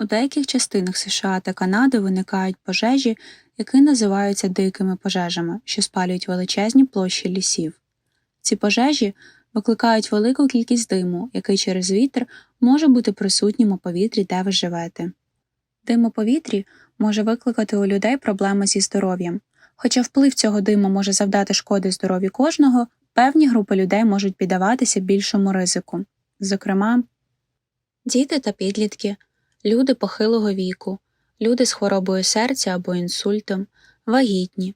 У деяких частинах США та Канади виникають пожежі, які називаються дикими пожежами, що спалюють величезні площі лісів. Ці пожежі викликають велику кількість диму, який через вітер може бути присутнім у повітрі, де ви живете. Дим у повітрі може викликати у людей проблеми зі здоров'ям. Хоча вплив цього диму може завдати шкоди здоров'ю кожного, певні групи людей можуть піддаватися більшому ризику, зокрема, діти та підлітки, люди похилого віку, люди з хворобою серця або інсультом, вагітні,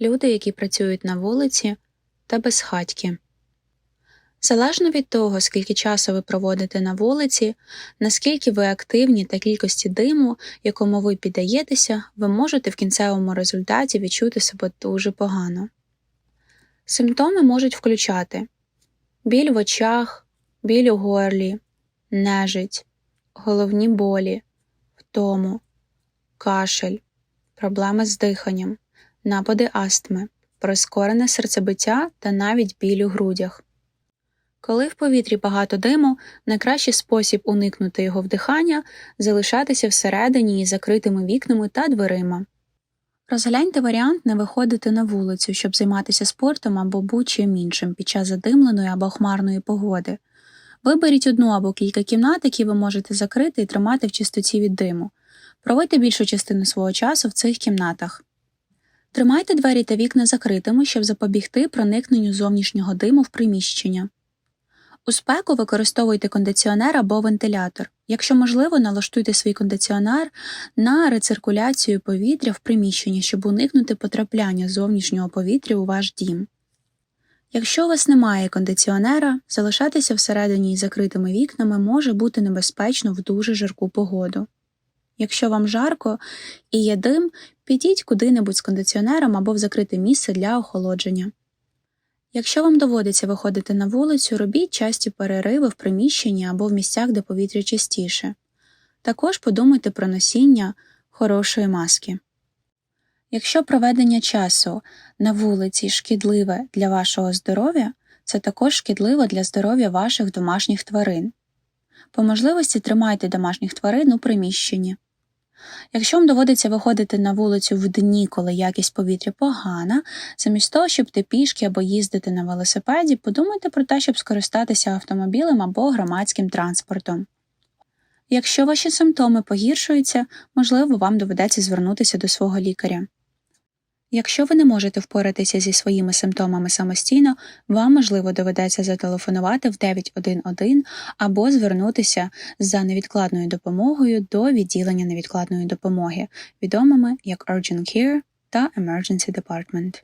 люди, які працюють на вулиці та безхатьки. Залежно від того, скільки часу ви проводите на вулиці, наскільки ви активні та кількості диму, якому ви піддаєтеся, ви можете в кінцевому результаті відчути себе дуже погано. Симптоми можуть включати біль в очах, біль у горлі, нежить, головні болі, втому, кашель, проблеми з диханням, напади астми, прискорене серцебиття та навіть біль у грудях. Коли в повітрі багато диму, найкращий спосіб уникнути його вдихання залишатися всередині із закритими вікнами та дверима. Розгляньте варіант не виходити на вулицю, щоб займатися спортом або будь-чим іншим під час задимленої або хмарної погоди. Виберіть одну або кілька кімнат, які ви можете закрити і тримати в чистоті від диму. Проводьте більшу частину свого часу в цих кімнатах. Тримайте двері та вікна закритими, щоб запобігти проникненню зовнішнього диму в приміщення. У спеку використовуйте кондиціонер або вентилятор. Якщо можливо, налаштуйте свій кондиціонер на рециркуляцію повітря в приміщенні, щоб уникнути потрапляння зовнішнього повітря у ваш дім. Якщо у вас немає кондиціонера, залишатися всередині із закритими вікнами може бути небезпечно в дуже жарку погоду. Якщо вам жарко і є дим, підіть куди-небудь з кондиціонером або в закрите місце для охолодження. Якщо вам доводиться виходити на вулицю, робіть часті перериви в приміщенні або в місцях, де повітря чистіше. Також подумайте про носіння хорошої маски. Якщо проведення часу на вулиці шкідливе для вашого здоров'я, це також шкідливо для здоров'я ваших домашніх тварин. По можливості тримайте домашніх тварин у приміщенні. Якщо вам доводиться виходити на вулицю в дні, коли якість повітря погана, замість того, щоб йти пішки або їздити на велосипеді, подумайте про те, щоб скористатися автомобілем або громадським транспортом. Якщо ваші симптоми погіршуються, можливо, вам доведеться звернутися до свого лікаря. Якщо ви не можете впоратися зі своїми симптомами самостійно, вам, можливо, доведеться зателефонувати в 911 або звернутися за невідкладною допомогою до відділення невідкладної допомоги, відомими як Urgent Care та Emergency Department.